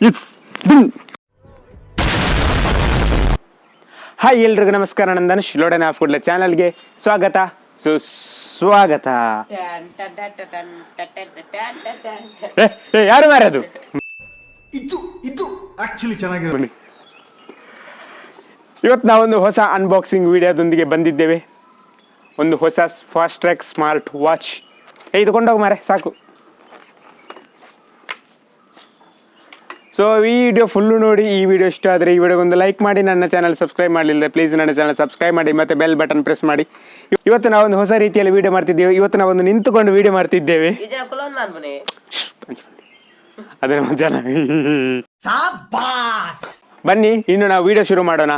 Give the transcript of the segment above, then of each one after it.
Is hi ಎಲ್ರಿಗೂ ನಮಸ್ಕಾರ Nandan ಶಿಲೋಡನ್ of ಕೂಡಲೇ ಚಾನಲ್ಗೆ ಸ್ವಾಗತ ಸುಸ್ವಾಗತ ಯಾರು ಮಾರದು ಇದು ಇದು ಆಕ್ಚುಲಿ ಇವತ್ತು ನಾವೊಂದು ಹೊಸ ಅನ್ಬಾಕ್ಸಿಂಗ್ ವಿಡಿಯೋದೊಂದಿಗೆ ಬಂದಿದ್ದೇವೆ ಒಂದು ಹೊಸ ಫಾಸ್ಟ್ ಟ್ರ್ಯಾಕ್ ಸ್ಮಾರ್ಟ್ ವಾಚ್ ಏ ಇದು ಕೊಂಡೋಗಿ ಮಾರೆ ಸಾಕು ಸೊ ಈ ವಿಡಿಯೋ ಫುಲ್ಲು ನೋಡಿ ಈ ವಿಡಿಯೋ ಇಷ್ಟ ಆದರೆ ಈ ವಿಡಿಯೋಗೊಂದು ಲೈಕ್ ಮಾಡಿ ನನ್ನ ಚಾನಲ್ ಸಬ್ಸ್ಕ್ರೈಬ್ ಮಾಡಲಿಲ್ಲ ಪ್ಲೀಸ್ ನನ್ನ ಚಾನಲ್ ಸಬ್ಸ್ಕ್ರೈಬ್ ಮಾಡಿ ಮತ್ತೆ ಬೆಲ್ ಬಟನ್ ಪ್ರೆಸ್ ಮಾಡಿ. ಇವತ್ತು ನಾವೊಂದು ಹೊಸ ರೀತಿಯಲ್ಲಿ ವಿಡಿಯೋ ಮಾಡ್ತಿದ್ದೇವೆ. ಇವತ್ತು ನಾವೊಂದು ನಿಂತುಕೊಂಡು ವಿಡಿಯೋ ಮಾಡ್ತಿದ್ದೇವೆ. ಅದೇ ಕುಲೋನ್ ಮಾಡ್ಬನಿ ಅದನ್ನ ಚೆನ್ನಾಗಿ ಬನ್ನಿ ಇನ್ನು ನಾವು ವಿಡಿಯೋ ಶುರು ಮಾಡೋಣ.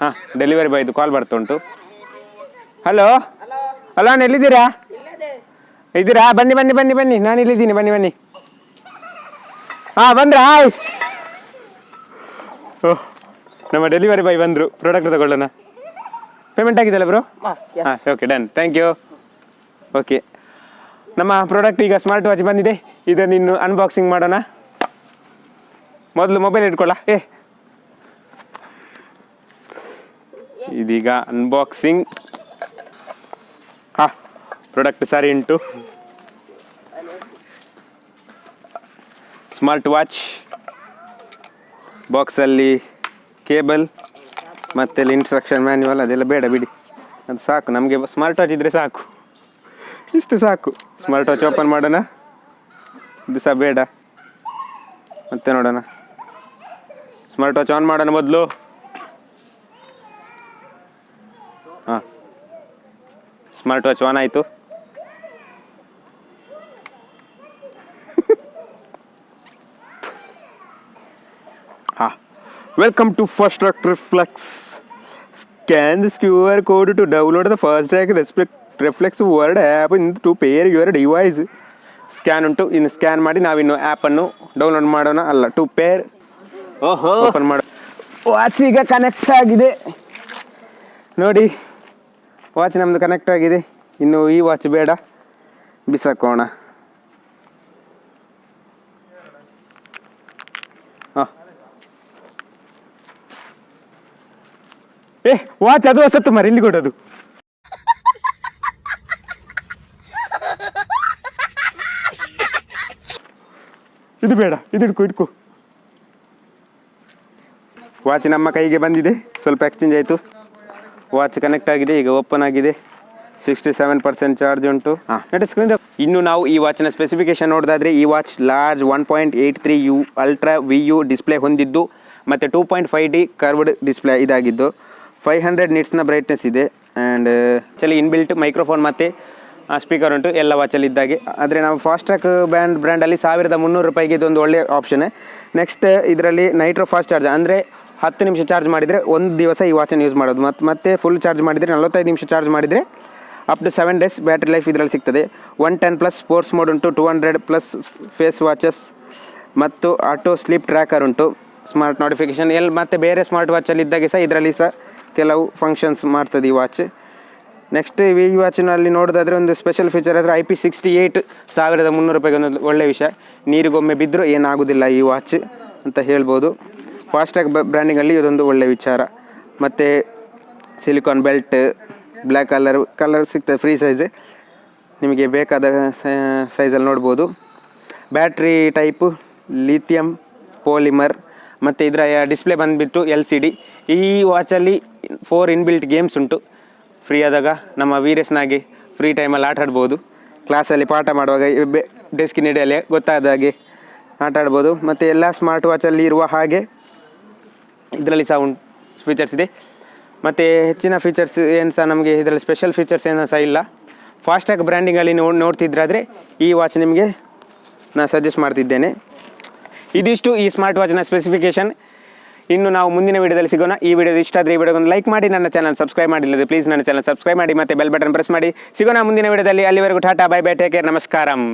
ಹಾಂ ಡೆಲಿವರಿ ಬಾಯ್ದು ಕಾಲ್ ಬರ್ತಾ ಉಂಟು. ಹಲೋ ಹಲೋ ಅಣ್ಣ ಎಲ್ಲಿದ್ದೀರಾ? ಇದ್ದೀರಾ? ಬನ್ನಿ ಬನ್ನಿ ಬನ್ನಿ ಬನ್ನಿ. ನಾನು ಇಲ್ಲಿದ್ದೀನಿ ಬನ್ನಿ ಬನ್ನಿ. ಹಾಂ ಬಂದ್ರ? ಹಾಯ್ ಓಹ್ ನಮ್ಮ ಡೆಲಿವರಿ ಬಾಯ್ ಬಂದರು. ಪ್ರಾಡಕ್ಟ್ ತಗೊಳ್ಳೋಣ. ಪೇಮೆಂಟ್ ಆಗಿದೆಯಲ್ಲ ಬ್ರೋ ಹಾಂ okay done thank you okay ನಮ್ಮ ಪ್ರಾಡಕ್ಟ್ ಈಗ ಸ್ಮಾರ್ಟ್ ವಾಚ್ ಬಂದಿದೆ. ಇದನ್ನು ಇನ್ನು ಅನ್ಬಾಕ್ಸಿಂಗ್ ಮಾಡೋಣ. ಮೊದಲು ಮೊಬೈಲ್ ಇಟ್ಕೊಳ್ಳ. ಏ. ಇದೀಗ ಅನ್ಬಾಕ್ಸಿಂಗ್ ಹಾಂ ಪ್ರಾಡಕ್ಟ್ ಸಾರಿ ಉಂಟು ಸ್ಮಾರ್ಟ್ ವಾಚ್ ಬಾಕ್ಸಲ್ಲಿ ಕೇಬಲ್ ಮತ್ತೆ ಅಲ್ಲಿ ಇನ್ಸ್ಟ್ರಕ್ಷನ್ ಮ್ಯಾನ್ಯುವಲ್ ಅದೆಲ್ಲ ಬೇಡ ಬಿಡಿ. ಅದು ಸಾಕು, ನಮಗೆ ಸ್ಮಾರ್ಟ್ ವಾಚ್ ಇದ್ದರೆ ಸಾಕು. ಇಷ್ಟು ಸಾಕು. ಸ್ಮಾರ್ಟ್ ವಾಚ್ ಓಪನ್ ಮಾಡೋಣ. ಇದು ಸಹ ಬೇಡ. ಮತ್ತೆ ನೋಡೋಣ. ಸ್ಮಾರ್ಟ್ ವಾಚ್ ಆನ್ ಮಾಡೋಣ ಮೊದಲು. ಹಾಂ. ಸ್ಮಾರ್ಟ್ ವಾಚ್ ಆನ್ ಆಯಿತು. ಹಾಂ. Welcome to first track reflex scan this Q R code to download the first track respect reflex word app in to pair your device scan ಉಂಟು. ಇನ್ನು scan ಮಾಡಿ ನಾವಿನ್ನು ಆ್ಯಪನ್ನು ಡೌನ್ಲೋಡ್ ಮಾಡೋಣ ಅಲ್ಲ ಟು ಪೇರ್ ಓಹೋ. ಓಪನ್ ಮಾಡೋ. ವಾಚ್ ಈಗ ಕನೆಕ್ಟ್ ಆಗಿದೆ. ನೋಡಿ. ವಾಚ್ ನಮ್ಮದು ಕನೆಕ್ಟ್ ಆಗಿದೆ. ಇನ್ನು ಈ ವಾಚ್ ಬೇಡ. ಬಿಸಾಕೋಣ. ಏ ವಾಚ್ ಅದು ಹೊಸತ್ತು ಮರಿ ಇಲ್ಲಿ ಕೊಡೋದು ಇದು ಬೇಡ, ಇದು ಹಿಡ್ಕು ಹಿಡ್ಕು ವಾಚ್ ನಮ್ಮ ಕೈಗೆ ಬಂದಿದೆ. ಸ್ವಲ್ಪ ಎಕ್ಸ್ಚೇಂಜ್ ಆಯಿತು. ವಾಚ್ ಕನೆಕ್ಟ್ ಆಗಿದೆ ಈಗ ಓಪನ್ ಆಗಿದೆ. ಸಿಕ್ಸ್ಟಿ ಸೆವೆನ್ ಪರ್ಸೆಂಟ್ ಚಾರ್ಜ್ ಉಂಟು. ಹಾಂ. ಸ್ಕ್ರೀನ್ ಇನ್ನು ನಾವು ಈ ವಾಚ್ನ ಸ್ಪೆಸಿಫಿಕೇಶನ್ ನೋಡೋದಾದ್ರೆ ಈ watch large one point eight three U ultra V U display ಹೊಂದಿದ್ದು ಮತ್ತು two point five D curved display ಇದಾಗಿದ್ದು. ಫೈವ್ ಹಂಡ್ರೆಡ್ ನಿಟ್ಸ್ನ ಬ್ರೈಟ್ನೆಸ್ ಇದೆ. ಆ್ಯಂಡ್ ಚಲಿ ಇನ್ಬಿಲ್ಟ್ ಮೈಕ್ರೋಫೋನ್ ಮತ್ತು ಸ್ಪೀಕರ್ ಉಂಟು ಎಲ್ಲ ವಾಚಲ್ಲಿ ಇದ್ದಾಗೆ. ಆದರೆ ನಾವು ಫಾಸ್ಟ್ ಟ್ರ್ಯಾಕ್ ಬ್ರ್ಯಾಂಡ್ ಬ್ರ್ಯಾಂಡಲ್ಲಿ ಸಾವಿರದ ಮುನ್ನೂರು ರೂಪಾಯಿಗೆ ಇದೊಂದು ಒಳ್ಳೆಯ ಆಪ್ಷನ್ ನೆಕ್ಸ್ಟ್ ಇದರಲ್ಲಿ ನೈಟ್ರೋ ಫಾಸ್ಟ್ ಚಾರ್ಜ್ ಅಂದರೆ ಹತ್ತು ನಿಮಿಷ ಚಾರ್ಜ್ ಮಾಡಿದರೆ ಒಂದು ದಿವಸ ಈ ವಾಚನ್ನು ಯೂಸ್ ಮಾಡೋದು. ಮತ್ತು ಮತ್ತೆ ಫುಲ್ ಚಾರ್ಜ್ ಮಾಡಿದರೆ ನಲವತ್ತೈದು ನಿಮಿಷ ಚಾರ್ಜ್ ಮಾಡಿದರೆ up to seven days battery life ಇದರಲ್ಲಿ ಸಿಗ್ತದೆ. One ten plus sports mode ಉಂಟು two hundred plus face watches ಮತ್ತು ಆಟೋ ಸ್ಲೀಪ್ ಟ್ರ್ಯಾಕರ್ ಉಂಟು ಸ್ಮಾರ್ಟ್ ನೋಟಿಫಿಕೇಶನ್ ಎಲ್ಲಿ ಮತ್ತು ಬೇರೆ ಸ್ಮಾರ್ಟ್ ವಾಚಲ್ಲಿ ಇದ್ದಾಗ ಸಹ ಇದರಲ್ಲಿ ಸಹ ಕೆಲವು ಫಂಕ್ಷನ್ಸ್ ಮಾಡ್ತದೆ ಈ ವಾಚ್ ನೆಕ್ಸ್ಟ್ ಈ ವಾಚಿನಲ್ಲಿ ನೋಡೋದಾದರೆ ಒಂದು ಸ್ಪೆಷಲ್ ಫೀಚರ್ ಆದರೆ ಐ ಪಿ ಸಿಕ್ಸ್ಟಿ ಏಯ್ಟ್ ಸಾವಿರದ ಮುನ್ನೂರು ರೂಪಾಯಿಗೆ ಒಂದು ಒಳ್ಳೆಯ ವಿಷಯ. ನೀರಿಗೊಮ್ಮೆ ಬಿದ್ದರೂ ಏನಾಗೋದಿಲ್ಲ ಈ ವಾಚ್ ಅಂತ ಹೇಳ್ಬೋದು. ಫಾಸ್ಟ್ಯಾಗ್ ಬ್ರ್ಯಾಂಡಿಂಗಲ್ಲಿ ಇದೊಂದು ಒಳ್ಳೆಯ ವಿಚಾರ. ಮತ್ತು silicon belt black colour colour ಸಿಗ್ತದೆ ಫ್ರೀ ಸೈಜ್ ನಿಮಗೆ ಬೇಕಾದ ಸೈಜಲ್ಲಿ ನೋಡ್ಬೋದು. ಬ್ಯಾಟ್ರಿ ಟೈಪು ಲಿಥಿಯಮ್ ಪೋಲಿಮರ್ ಮತ್ತು ಇದರ ಡಿಸ್ಪ್ಲೇ ಬಂದುಬಿಟ್ಟು ಎಲ್ ಸಿ ಡಿ ಈ ವಾಚಲ್ಲಿ ಫೋರ್ ಇನ್ಬಿಲ್ಟ್ ಗೇಮ್ಸ್ ಉಂಟು. ಫ್ರೀ ಆದಾಗ ನಮ್ಮ ವೀರಸ್ನಾಗೆ ಫ್ರೀ ಟೈಮಲ್ಲಿ ಆಟ ಆಡ್ಬೋದು. ಕ್ಲಾಸಲ್ಲಿ ಪಾಠ ಮಾಡುವಾಗ ಬೆ ಡೆಸ್ಕಿನ ಗೊತ್ತಾದ ಹಾಗೆ ಆಟ ಆಡ್ಬೋದು. ಮತ್ತು ಎಲ್ಲ ಸ್ಮಾರ್ಟ್ ವಾಚಲ್ಲಿ ಇರುವ ಹಾಗೆ ಇದರಲ್ಲಿ ಸಹ ಉಂಟು ಫೀಚರ್ಸ್ ಇದೆ. ಮತ್ತು ಹೆಚ್ಚಿನ ಫೀಚರ್ಸ್ ಏನು ಸಹ ನಮಗೆ ಇದರಲ್ಲಿ ಸ್ಪೆಷಲ್ ಫೀಚರ್ಸ್ ಏನು ಸಹ ಇಲ್ಲ. ಫಾಸ್ಟ್ಯಾಗ್ ಬ್ರ್ಯಾಂಡಿಂಗಲ್ಲಿ ನೋಡಿ ನೋಡ್ತಿದ್ರಾದರೆ ಈ ವಾಚ್ ನಿಮಗೆ ನಾನು ಸಜೆಸ್ಟ್ ಮಾಡ್ತಿದ್ದೇನೆ. ಇದಿಷ್ಟು ಈ ಸ್ಮಾರ್ಟ್ ವಾಚ್ನ ಸ್ಪೆಸಿಫಿಕೇಶನ್ ಇನ್ನು ನಾವು ಮುಂದಿನ ವಿಡಿಯೋದಲ್ಲಿ ಸಿಗೋಣ. ಈ ವಿಡಿಯೋ ಇಷ್ಟ ಆದರೆ ಈ ವಿಡಿಯೋಗೊಂದು ಲೈಕ್ ಮಾಡಿ, ನನ್ನ ಚಾನಲ್ ಸಬ್ಸ್ಕ್ರೈಬ್ ಮಾಡಿಲ್ಲದೆ ಪ್ಲೀಸ್ ನನ್ನ ಚಾನಲ್ ಸಬ್ಸ್ಕ್ರೈಬ್ ಮಾಡಿ ಮತ್ತು ಬೆಲ್ ಬಟನ್ ಪ್ರೆಸ್ ಮಾಡಿ. ಸಿಗೋಣ ಮುಂದಿನ ವಿಡಿಯೋದಲ್ಲಿ. ಅಲ್ಲಿವರೆಗೂ tata bye bye take care ನಮಸ್ಕಾರಂ.